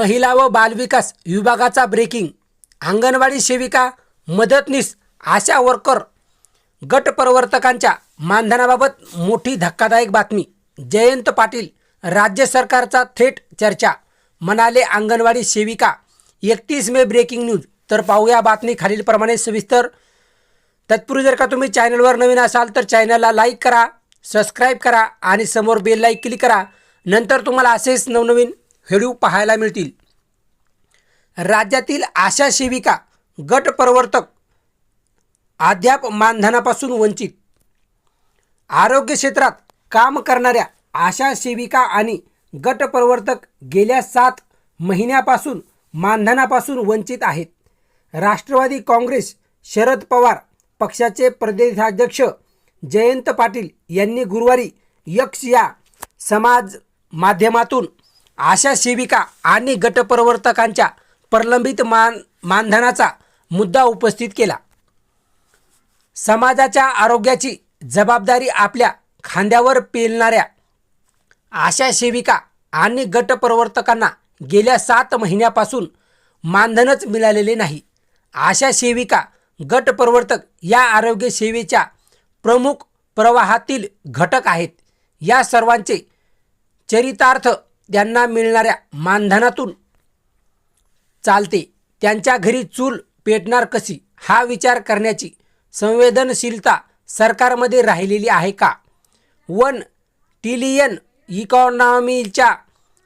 महिला व बालविकास विभागाचा ब्रेकिंग अंगणवाडी सेविका मदतनीस आशा वर्कर गट प्रवर्तकांच्या मानधनाबाबत मोठी धक्कादायक बातमी. जयंत पाटील राज्य सरकारचा थेट चर्चा म्हणाले अंगणवाडी सेविका. एकतीस मे ब्रेकिंग न्यूज तर पाहूया बातमी खालीलप्रमाणे सविस्तर. तत्पूर्वी जर का तुम्ही चॅनलवर नवीन असाल तर चॅनलला लाईक करा सबस्क्राईब करा आणि समोर बेल लाईक क्लिक करा. नंतर तुम्हाला असेच नवनवीन व्हिडिओ पाहायला मिळतील. राज्यातील आशा सेविका गट प्रवर्तक अद्याप मानधनापासून वंचित. आरोग्य क्षेत्रात काम करणाऱ्या आशा सेविका आणि गट प्रवर्तक गेल्या सात महिन्यापासून मानधनापासून वंचित आहेत. राष्ट्रवादी काँग्रेस शरद पवार पक्षाचे प्रदेशाध्यक्ष जयंत पाटील यांनी गुरुवारी यक्ष या समाज माध्यमातून आशा सेविका आणि गटप्रवर्तकांच्या प्रलंबित मान मानधनाचा मुद्दा उपस्थित केला. समाजाच्या आरोग्याची जबाबदारी आपल्या खांद्यावर पेलणाऱ्या आशा सेविका आणि गटप्रवर्तकांना गेल्या सात महिन्यापासून मानधनच मिळालेले नाही. आशा सेविका गटप्रवर्तक या आरोग्य सेवेच्या प्रमुख प्रवाहातील घटक आहेत. या सर्वांचे चरितार्थ त्यांना मिळणाऱ्या मानधनातून चालते त्यांच्या घरी चूल पेटणार कशी? हा विचार करण्याची संवेदनशीलता सरकारमध्ये राहिलेली आहे का? वन टिलियन इकॉनॉमीच्या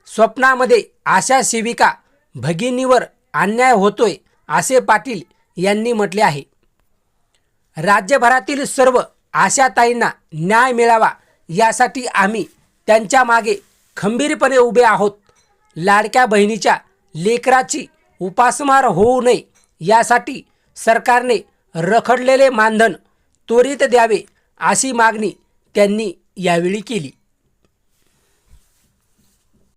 स्वप्नामध्ये आशा सेविका भगिनीवर अन्याय होतोय असे पाटील यांनी म्हटले आहे. राज्यभरातील सर्व आशाताईंना न्याय मिळावा यासाठी आम्ही त्यांच्या मागे खंबीरपणे उभे आहोत. लाडक्या बहिणीच्या लेकराची उपासमार होऊ नये. यासाठी सरकारने रखडलेले मानधन त्वरित द्यावे अशी मागणी त्यांनी यावेळी केली.